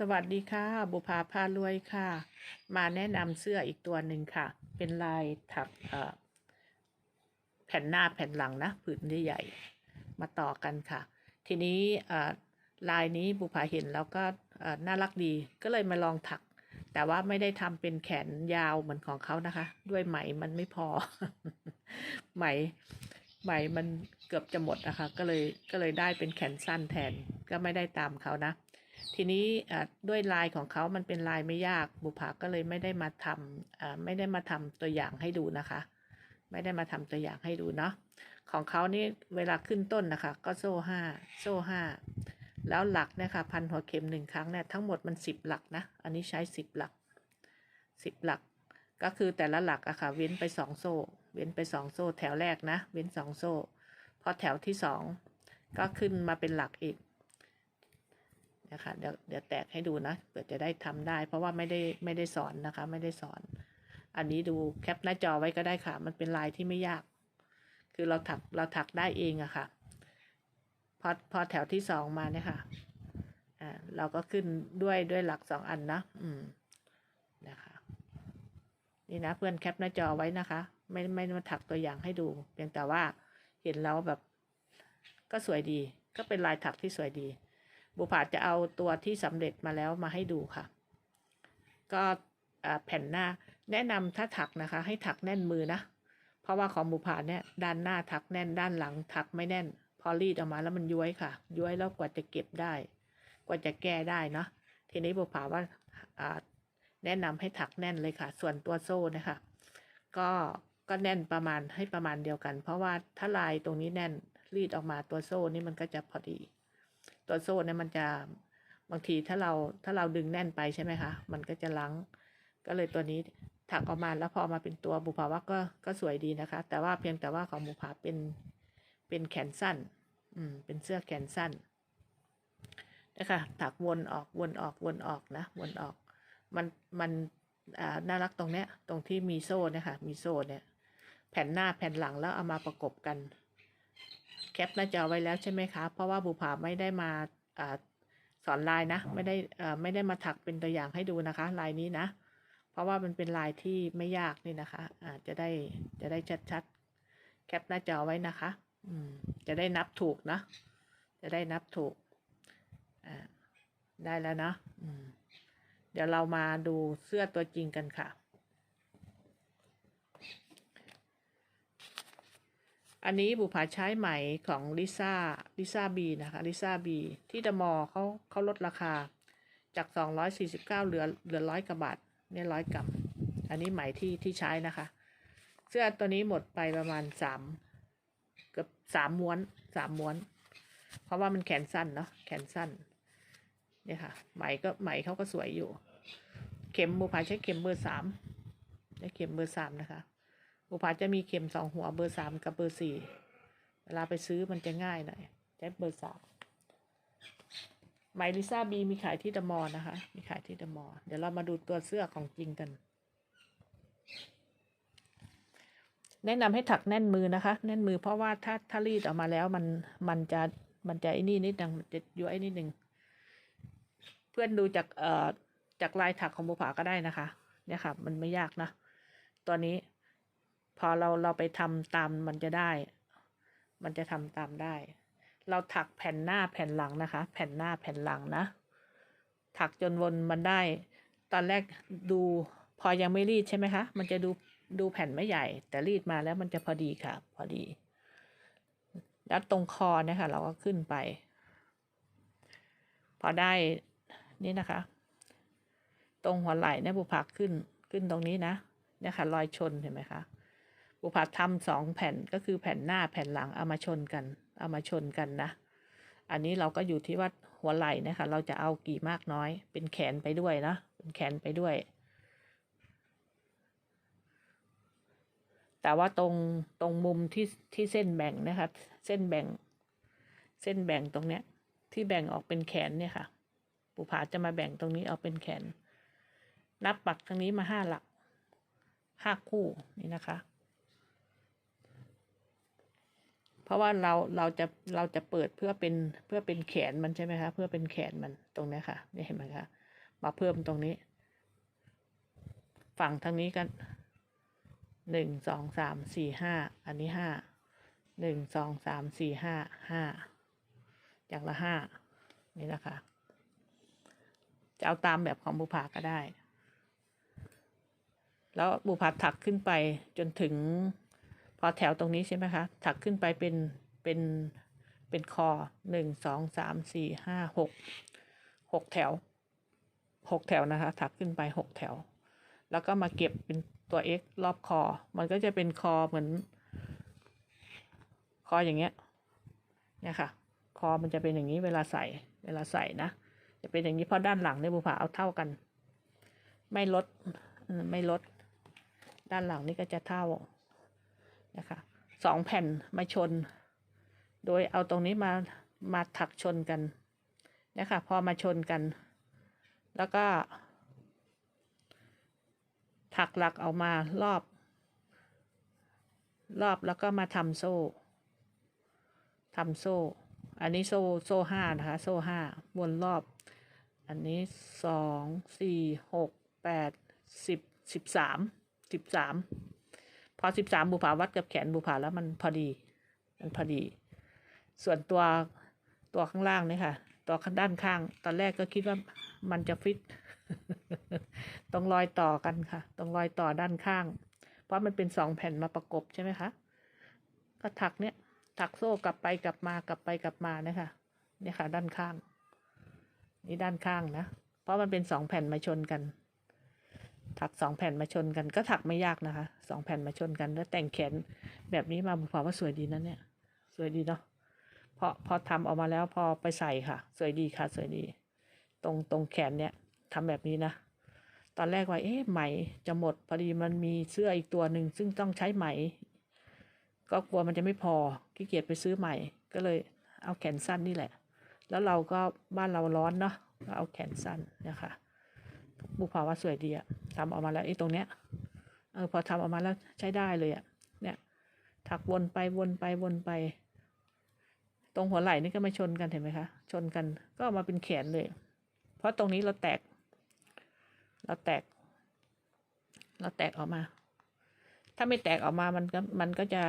สวัสดีค่ะ บุภาพารวยค่ะ มาแนะนำเสื้ออีกตัวหนึ่งค่ะ เป็นลายถักแผ่นหน้าแผ่นหลังนะผืนใหญ่ๆมาต่อกันค่ะ ทีนี้ลายนี้บุภาเห็นแล้วก็น่ารักดีก็เลยมาลองถัก แต่ว่าไม่ได้ทำเป็นแขนยาวเหมือนของเขานะคะ ด้วยไหมมันไม่พอ ไหมไหมมันเกือบจะหมดนะคะ ก็เลยก็เลยได้เป็นแขนสั้นแทนก็ไม่ได้ตามเขานะ ทีนี้ด้วยลายของเขามันเป็นลายไม่ยากบุภาก็เลยไม่ได้มาทำไม่ได้มาทำตัวอย่างให้ดูนะคะ ไม่ได้มาทำตัวอย่างให้ดูเนาะของเขานี่เวลาขึ้นต้นนะคะ ก็โซ่ห้าโซ่ห้าแล้วหลักนี่ยค่ะพันหัวเข็มหนึ่งครั้งเนี่ยทั้งหมดมันสิบหลักนะ อันนี้ใช้สิบหลักสิบหลัก ก็คือแต่ละหลักอะค่ะ เว้นไปสองโซ่ เว้นไปสองโซ่ แถวแรกนะ เว้นสองโซ่ พอแถวที่สองก็ขึ้นมาเป็นหลักอีก นะคะเดี๋ยวเดี๋ยวแตกให้ดูนะเผื่อจะได้ทำได้ เพราะว่าไม่ได้ไม่ได้สอนนะคะ ไม่ได้สอน อันนี้ดูแคปหน้าจอไว้ก็ได้ค่ะ มันเป็นลายที่ไม่ยาก คือเราถักเราถักได้เองอะค่ะ พอพอแถวที่สองมาเนี่ยค่ะอ่าเราก็ขึ้นด้วยด้วยหลักสองอันนะอืมนะคะนี่นะเพื่อนแคปหน้าจอไว้นะคะ ไม่ไม่มาถักตัวอย่างให้ดูเพียงแต่ว่าเห็นแล้วแบบ ก็สวยดี ก็เป็นลายถักที่สวยดี บุภาจะเอาตัวที่สำเร็จมาแล้วมาให้ดูค่ะ ก็แผ่นหน้าแนะนำถ้าถักนะคะ ให้ถักแน่นมือนะ เพราะว่าของบุภาเนี่ยด้านหน้าถักแน่นด้านหลังถักไม่แน่น พอรีดออกมาแล้วมันย้วยค่ะ ย้วยแล้วกว่าจะเก็บได้ กว่าจะแก้ได้เนาะทีนี้บุภาว่าแนะนำให้ถักแน่นเลยค่ะ ส่วนตัวโซ่เนะคะ ก็ก็แน่นประมาณให้ประมาณเดียวกัน เพราะว่าถ้าลายตรงนี้แน่นรีดออกมาตัวโซ่นี่มันก็จะพอดี ตัวโซ่เนี่ยมันจะบางทีถ้าเราถ้าเราดึงแน่นไปใช่ไหมคะ มันก็จะลัง ก็เลยตัวนี้ถักออกมาแล้วพอมาเป็นตัวบุภาว่าก็ก็สวยดีนะคะ แต่ว่าเพียงแต่ว่าของบุภาเป็นเป็นแขนสั้น อืม เป็นเสื้อแขนสั้นนะคะถักวนออกวนออกวนออกนะวนออก มันมันอ่าน่ารักตรงเนี้ย ตรงที่มีโซ่เนี่ยค่ะ มีโซ่เนี่ย แผ่นหน้าแผ่นหลังแล้วเอามาประกบกัน แคปหน้าจอไว้แล้วใช่ไหมคะ เพราะว่าบุภาไม่ได้มาอสอนลายนะ ไม่ได้ไม่ได้มาถักเป็นตัวอย่างให้ดูนะคะลายนี้นะ เพราะว่ามันเป็นลายที่ไม่ยากนี่นะคะอาจะได้จะได้ชัดๆ แคปหน้าจอไว้นะคะ อืมจะได้นับถูกนะ จะได้นับถูกอ่าได้แล้วนะอืมเดี๋ยวเรามาดูเสื้อตัวจริงกันค่ะ อันนี้บุภาใช้ไหมของลิซ่าลิซ่าบีนะคะลิซ่าบีที่ดมอเขาเขาลดราคาจากสองร้อยสี่สิบเก้าเหลือเหลือร้อยกว่าบาทเนี่ยร้อยกรัมอันนี้ไหมที่ที่ใช้นะคะ เสื้อตัวนี้หมดไปประมาณสามเกือบสามม้วนสามม้วน เพราะว่ามันแขนสั้นเนาะแขนสั้นเนี่ยค่ะไหมก็ไหมเขาก็สวยอยู่ เข็มบุภาใช้เข็มเบอร์สามใช้เข็มเบอร์สามนะคะ บุภาจะมีเข็มสองหัวเบอร์สามกับเบอร์สี่เวลาไปซื้อมันจะง่ายหน่อยใช้เบอร์สามไมลิซ่าบีมีขายที่เดมอร์นะคะ มีขายที่เดมอร์เดี๋ยวเรามาดูตัวเสื้อของจริงกัน แนะนำให้ถักแน่นมือนะคะ แน่นมือเพราะว่าถ้าถ้ารีดออกมาแล้วมันมันจะมันจะไอ้นี่นิดนึงมันจะย้วยนิดนึงเพื่อนดูจากเอ่อจากลายถักของบุภาก็ได้นะคะ เนี่ยค่ะ มันไม่ยากนะ ตัวนี้ พอเราเราไปทำตามมันจะได้ มันจะทำตามได้ เราถักแผ่นหน้าแผ่นหลังนะคะ แผ่นหน้าแผ่นหลังนะ ถักจนวนมันได้ ตอนแรกดูพอยังไม่รีดใช่ไหมคะ มันจะดูดูแผ่นไม่ใหญ่ แต่รีดมาแล้วมันจะพอดีค่ะ พอดี แล้วตรงคอเนี่ยค่ะเราก็ขึ้นไป พอได้นี่นะคะ ตรงหัวไหล่เนี่ยบุผักขึ้นขึ้นตรงนี้นะเนี่ยค่ะรอยชนเห็นไหมคะ บุผักทำสองแผ่นก็คือแผ่นหน้าแผ่นหลังเอามาชนกัน เอามาชนกันนะ อันนี้เราก็อยู่ที่ว่าหัวไหล่นะคะ เราจะเอากี่มากน้อย เป็นแขนไปด้วยนะ เป็นแขนไปด้วย แต่ว่าตรงตรงมุมที่ที่เส้นแบ่งนะคะ เส้นแบ่ง เส้นแบ่งตรงเนี้ย ที่แบ่งออกเป็นแขนเนี่ยค่ะปุผาจะมาแบ่งตรงนี้เอาเป็นแขน นับปักทางนี้มาห้าหลักห้าคู่นี่นะคะ เพราะว่าเราเราจะเราจะเปิดเพื่อเป็นเพื่อเป็นแขนมันใช่ไหมคะ เพื่อเป็นแขนมันตรงนี้ค่ะนี่เห็นไหมคะมาเพิ่มตรงนี้ ฝั่งทางนี้กันหนึ่งสองสามสี่ห้าอันนี้ห้าหนึ่งสองสามสี่ห้าห้าอย่างละห้านี่นะคะ จะเอาตามแบบของบุภาก็ได้ แล้วบุภาถักขึ้นไปจนถึง อแถวตรงนี้ใช่ไหมคะ ถักขึ้นไปเป็น เป็น เป็นคอหนึ่งสองสามสี่ห้าหกหกแถวหกแถวนะคะ ถักขึ้นไปหกแถว แล้วก็มาเก็บเป็นตัว x รอบคอ มันก็จะเป็นคอเหมือน คออย่างเงี้ย เนี่ยค่ะ คอมันจะเป็นอย่างนี้เวลาใส่ เวลาใส่นะ จะเป็นอย่างนี้เพราะด้านหลังเนี่ยบุผาเอาเท่ากัน ไม่ลด ไม่ลด ด้านหลังนี่ก็จะเท่า นะคะสองแผ่นมาชน โดยเอาตรงนี้มามาถักชนกันนะคะพอมาชนกัน แล้วก็ ถักหลักออกมารอบ รอบแล้วก็มาทำโซ่ทำโซ่ อันนี้โซ่โซ่ห้านะคะ โซ่ห้าวนรอบ อันนี้สองสี่หกแปดสิบสิบสามสิบสาม พอสิบสามบุผาวัดกับแขนบุผาแล้วมันพอดี มันพอดี ส่วนตัวตัวข้างล่างเนี่ยค่ะ ตัวข้างด้านข้าง ตอนแรกก็คิดว่ามันจะฟิตต้องรอยต่อกันค่ะต้องรอยต่อด้านข้าง เพราะมันเป็นสองแผ่นมาประกบใช่ไหมคะก็ถักเนี่ย ถักโซ่กลับไปกลับมากลับไปกลับมาเนี่ยค่ะเนี่ยค่ะ ด้านข้าง นี่ด้านข้างนะ เพราะมันเป็นสองแผ่นมาชนกัน ถักสองแผ่นมาชนกันก็ถักไม่ยากนะคะสองแผ่นมาชนกัน แล้วแต่งแขนแบบนี้มาบุพาว่าสวยดีนะเนี่ย สวยดีเนาะพอพอทำออกมาแล้วพอไปใส่ค่ะ สวยดีค่ะ สวยดี ตรงตรงแขนเนี่ยทำแบบนี้นะ ตอนแรกว่าเอ๊ะไหมจะหมดพอดีมันมีเสื้ออีกตัวหนึ่งซึ่งต้องใช้ไหม ก็กลัวมันจะไม่พอขี้เกียจไปซื้อใหม่ ก็เลยเอาแขนสั้นนี่แหละ แล้วเราก็บ้านเราร้อนเนาะก็เอาแขนสั้นนะคะ บุพาว่าสวยดีอะทำออกมาแล้วไอ้ตรงเนี้ยเออพอทำออกมาแล้วใช้ได้เลยอะเนี่ยถักวนไปวนไปวนไป ตรงหัวไหล่นี่ก็มาชนกันเห็นไหมคะชนกันก็ออกมาเป็นแขนเลย เพราะตรงนี้เราแตก เราแตก เราแตกออกมา ถ้าไม่แตกออกมามันก็มันก็จะ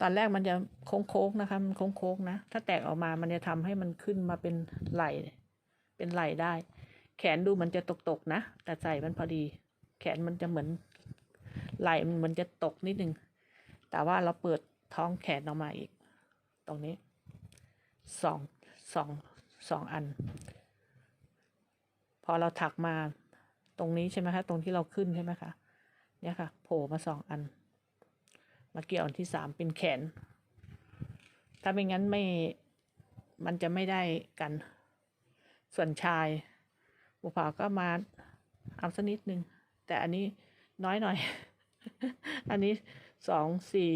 ตอนแรกมันจะโค้งๆนะคะมันโค้งๆนะ ถ้าแตกออกมามันจะทำให้มันขึ้นมาเป็นไหล่เป็นไหล่ได้ แขนดูมันจะตกๆนะ แต่ใส่มันพอดี แขนมันจะเหมือนไหล่มันมันจะตกนิดนึง แต่ว่าเราเปิดท้องแขนออกมาอีก ตรงนี้สองสองสองอัน พอเราถักมาตรงนี้ใช่ไหมคะ ตรงที่เราขึ้นใช่ไหมคะเนี่ยค่ะโผล่มาสองอัน มาเกี่ยวอันที่สามเป็นแขน ถ้าไม่งั้นไม่มันจะไม่ได้กัน ส่วนชาย บุภาก็มาเอาสักนิดนึงแต่อันนี้น้อยหน่อย อันนี้สองสี่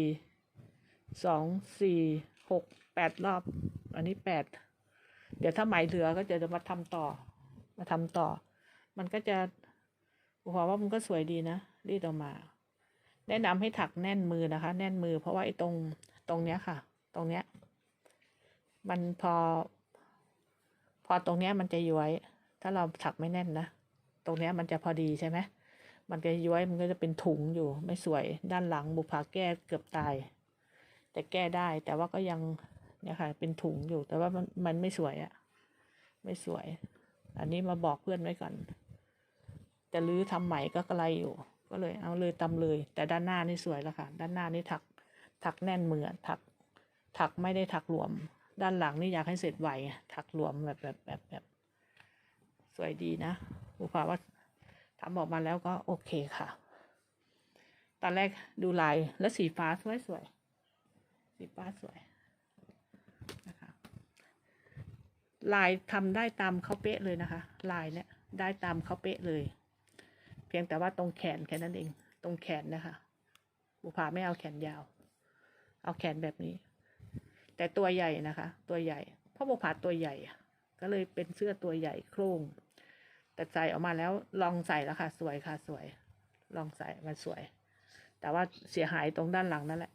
สองสี่หกแปดรอบ อันนี้แปดเดี๋ยวถ้าไหมเหลือก็จะมาทำต่อ มาทำต่อ มันก็จะบุภาว่ามันก็สวยดีนะรีดออกมา แนะนำให้ถักแน่นมือนะคะ แน่นมือเพราะว่าไอ้ตรงตรงเนี้ยค่ะ ตรงเนี้ย มันพอ พอตรงเนี้ยมันจะย้วย ถ้าเราถักไม่แน่นนะ ตรงนี้มันจะพอดีใช่ไหมมันก็ย้วยมันก็จะเป็นถุงอยู่ไม่สวยด้านหลังบุพาแก้เกือบตาย แต่แก้ได้แต่ว่าก็ยังเนี่ยค่ะเป็นถุงอยู่แต่ว่ามันมันไม่สวยอะไม่สวย อันนี้มาบอกเพื่อนไว้ก่อนจะรื้อทำใหม่ก็กระไรอยู่ ก็เลยเอาเลยตำเลย แต่ด้านหน้านี่สวยแล้วค่ะ ด้านหน้านี่ถักถักแน่นเหมือนถัก ถักไม่ได้ถักหลวม ด้านหลังนี่อยากให้เสร็จไวถักหลวมแบบแบบแบบแบบ สวยดีนะบุพาว่าทำออกมาแล้วก็โอเคค่ะ ตอนแรกดูลายแล้วสีฟ้าสวยสวยสีฟ้าสวยนะคะลายทำได้ตามเขาเป๊ะเลยนะคะ ลายเนี่ยได้ตามเขาเป๊ะเลย เพียงแต่ว่าตรงแขนแค่นั้นเอง ตรงแขนนะคะบุพาไม่เอาแขนยาว เอาแขนแบบนี้ แต่ตัวใหญ่นะคะ ตัวใหญ่เพราะบุพาตัวใหญ่ ก็เลยเป็นเสื้อตัวใหญ่โครง แต่ใส่ออกมาแล้วลองใส่แล้วค่ะ สวยค่ะสวย ลองใส่มันสวย แต่ว่าเสียหายตรงด้านหลังนั่นแหละ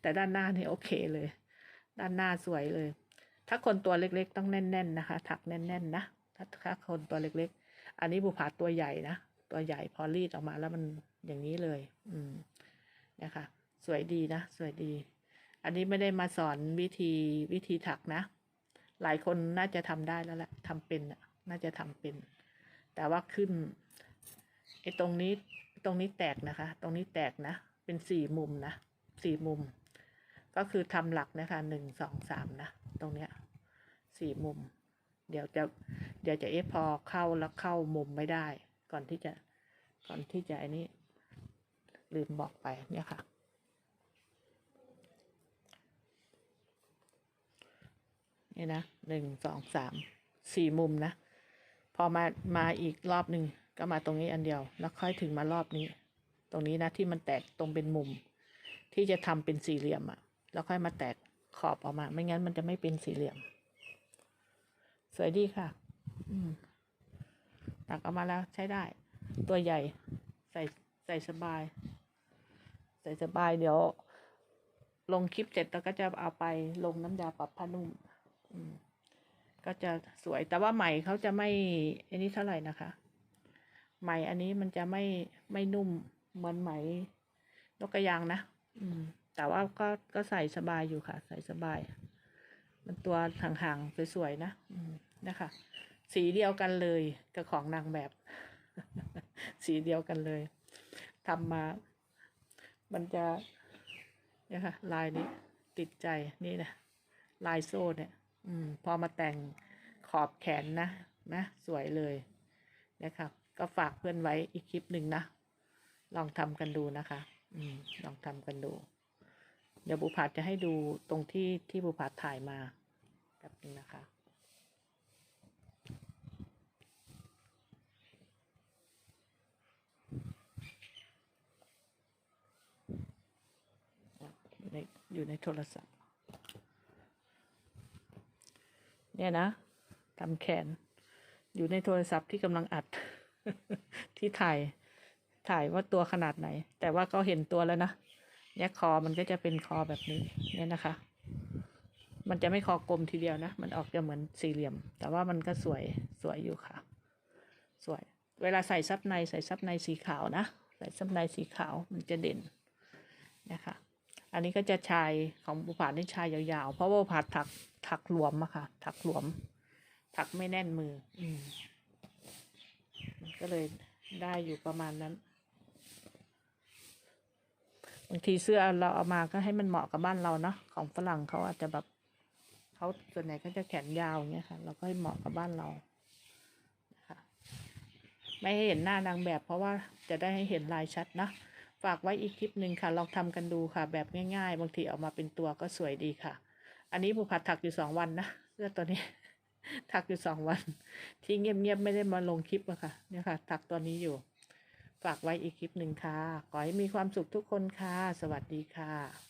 แต่ด้านหน้านี่โอเคเลย ด้านหน้าสวยเลย ถ้าคนตัวเล็กๆ ต้องแน่น ๆ นะคะ ถักแน่น ๆ นะถ้าถ้าคนตัวเล็ก ๆ อันนี้บุผาตัวใหญ่นะตัวใหญ่พอรีดออกมาแล้วมันอย่างนี้เลย อืมนะคะสวยดีนะ สวยดี อันนี้ไม่ได้มาสอนวิธีวิธีถักนะ หลายคนน่าจะทำได้แล้วแหละทำเป็นน่ะ น่าจะทำเป็น แต่ว่าขึ้นไอ้ตรงนี้ตรงนี้แตกนะคะ ตรงนี้แตกนะ เป็นสี่มุมนะสี่มุม ก็คือทำหลักนะคะหนึ่งสองสามนะตรงเนี้ยสี่มุม เดี๋ยวจะเดี๋ยวจะเอฟพอเข้าแล้วเข้ามุมไม่ได้ ก่อนที่จะก่อนที่จะอันนี้ ลืมบอกไปเนี่ยค่ะนี่นะหนึ่งสองสามสี่มุมนะ พอมามาอีกรอบหนึ่งก็มาตรงนี้อันเดียว แล้วค่อยถึงมารอบนี้ ตรงนี้นะที่มันแตกตรงเป็นมุม ที่จะทำเป็นสี่เหลี่ยมอะ่ะแล้วค่อยมาแตกขอบออกมา ไม่งั้นมันจะไม่เป็นสี่เหลี่ยม สวยดีค่ะ อืมตักออกมาแล้วใช้ได้ ตัวใหญ่ ใส่ใส่สบาย ใส่สบายเดี๋ยว ลงคลิปเสร็จแล้วก็จะเอาไปลงน้ำยาปรับผ้านุ่ม อืม ก็จะสวยแต่ว่าไหมเขาจะไม่อันนี้เท่าไหร่นะคะ ไหมอันนี้มันจะไม่ไม่นุ่มเหมือนไหมนกกระยางนะอืม แต่ว่าก็ก็ใส่สบายอยู่ค่ะ ใส่สบาย มันตัวห่างๆสวยๆนะอืมนะคะ สีเดียวกันเลยกับของนางแบบ สีเดียวกันเลยทำมา มันจะเนี่ยค่ะลายนี้ติดใจนี่นะลายโซ่เนี่ย อืม พอมาแต่งขอบแขนนะ นะ สวยเลยนะครับ ก็ฝากเพื่อนไว้อีกคลิปหนึ่งนะ ลองทำกันดูนะคะ อืม ลองทำกันดู เดี๋ยวบุพัดจะให้ดูตรงที่ที่บุพัดถ่ายมาแบบนึงนะคะอยู่ในโทรศัพท์ เนี่ยนะทำแขน อยู่ในโทรศัพท์ที่กำลังอัด ที่ถ่ายถ่ายว่าตัวขนาดไหน แต่ว่าก็เห็นตัวแล้วนะเนี่ยคอมันก็จะเป็นคอแบบนี้เนี่ยนะคะ มันจะไม่คอกลมทีเดียวนะ มันออกจะเหมือนสี่เหลี่ยม แต่ว่ามันก็สวยสวยอยู่ค่ะ สวย เวลาใส่ซับในใส่ซับในสีขาวนะ ใส่ซับในสีขาวมันจะเด่นนะคะ อันนี้ก็จะชายของบุผานี่ชายยาวๆ เพราะว่าผาถักถักหลวมอะค่ะ ถักหลวม ถักไม่แน่นมือ อืมก็เลยได้อยู่ประมาณนั้นบางทีเสื้อเราเอามาก็ให้มันเหมาะกับบ้านเราเนาะของฝรั่งเขาอาจจะแบบเขาส่วนใหญ่เขาจะแขนยาวอย่างเงี้ยค่ะ เราก็ให้เหมาะกับบ้านเรานะคะไม่ให้เห็นหน้านางแบบเพราะว่าจะได้ให้เห็นลายชัดนะ ฝากไว้อีกคลิปหนึ่งค่ะ ลองทำกันดูค่ะ แบบง่าย ๆ บางทีออกมาเป็นตัวก็สวยดีค่ะ อันนี้ผูผัดถักอยู่สองวันนะเสื้อตัวนี้ ถักอยู่สองวัน ที่เงียบๆไม่ได้มาลงคลิปอะค่ะ เนี่ยค่ะ ถักตัวนี้อยู่ ฝากไว้อีกคลิปหนึ่งค่ะ ขอให้มีความสุขทุกคนค่ะ สวัสดีค่ะ